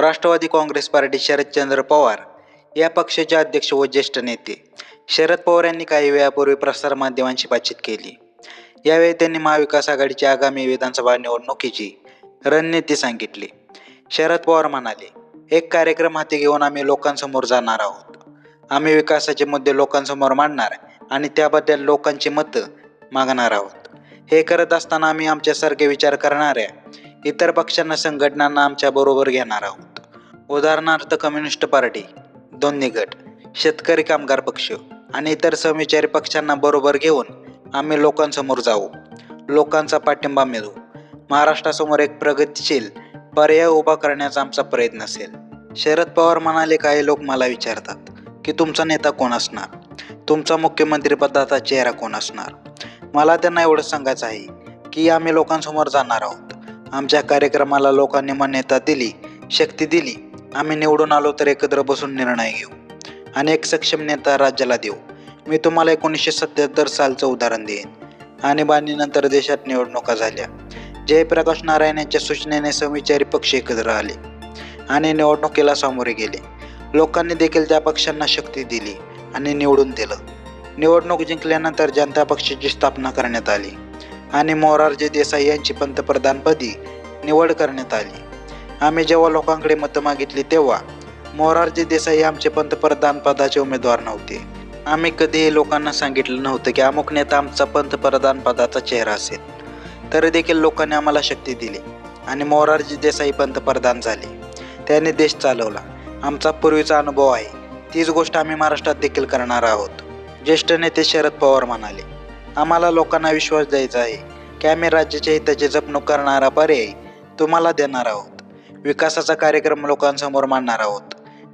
Rashtrawadi Congress party Sharadchandra Pawar या पक्षाचे अध्यक्ष व ज्येष्ठ नेते. शरद पवार यांनी काही वेळापूर्वी प्रसारमाध्यमांशी बातचीत केली. यावेळी त्यांनी महाविकास आघाडीची आगामी विधानसभा निवडणुकीची रणनीती सांगितली. शरद पवार म्हणाले एक कार्यक्रम हाती घेऊन आम्ही लोकांसमोर जाणार आहोत. आम्ही विकासाचे मुद्दे लोकांसमोर मांडणार आणि त्याबद्दल लोकांची मतं मागणार आहोत. हे करत असताना आम्ही आमच्यासारखे विचार करणाऱ्या इतर पक्षांना संघटनांना आमच्या बरोबर घेणार आहोत. उदाहरणार्थ कम्युनिस्ट पार्टी दोन्ही गट शेतकरी कामगार पक्ष आणि इतर समविचारी पक्षांना बरोबर घेऊन आम्ही लोकांसमोर जाऊ लोकांचा पाठिंबा मिळवू महाराष्ट्रासमोर एक प्रगतिशील पर्याय उभा करण्याचा आमचा प्रयत्न असेल. शरद पवार म्हणाले काही लोक मला विचारतात की तुमचा नेता कोण असणार? तुमचा मुख्यमंत्रीपदाचा चेहरा कोण असणार? मला त्यांना एवढं सांगायचं आहे की आम्ही लोकांसमोर जाणार आहोत. आमच्या कार्यक्रमाला लोकांनी मान्यता दिली शक्ती दिली आम्ही निवडून आलो तर एकत्र बसून निर्णय घेऊ. आणि एक सक्षम नेता राज्याला देऊ. मी तुम्हाला एकोणीसशे सत्याहत्तर सालचं उदाहरण देईन. आणीबाणीनंतर देशात निवडणुका झाल्या. जयप्रकाश नारायण यांच्या सूचनेने समविचारी पक्ष एकत्र आले आणि निवडणुकीला सामोरे गेले. लोकांनी देखील त्या पक्षांना शक्ती दिली आणि निवडून दिलं. निवडणूक जिंकल्यानंतर जनता पक्षाची स्थापना करण्यात आली. आणि मोरारजी देसाई यांची पंतप्रधानपदी निवड करण्यात आली. आम्ही जेव्हा लोकांकडे मतं मागितली तेव्हा मोरारजी देसाई आमचे पंतप्रधान पदाचे उमेदवार नव्हते. आम्ही कधीही लोकांना सांगितलं नव्हतं की अमुक नेता आमचा पंतप्रधान पदाचा चेहरा असेल. तरी देखील लोकांनी आम्हाला शक्ती दिली आणि मोरारजी देसाई पंतप्रधान झाले. त्याने देश चालवला. आमचा पूर्वीचा अनुभव आहे. तीच गोष्ट आम्ही महाराष्ट्रात देखील करणार आहोत. ज्येष्ठ नेते शरद पवार म्हणाले आम्हाला लोकांना विश्वास द्यायचा आहे की आम्ही राज्याच्या हिताची जपणूक करणारा पर्याय तुम्हाला देणार आहोत. विकासाचा कार्यक्रम लोकांसमोर मांडणार आहोत.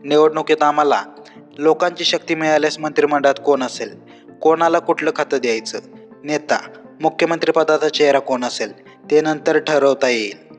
निवडणुकीत आम्हाला लोकांची शक्ती मिळाल्यास मंत्रिमंडळात कोण असेल? कोणाला कुठलं खातं द्यायचं? नेता मुख्यमंत्रीपदाचा चेहरा कोण असेल? ते नंतर ठरवता येईल.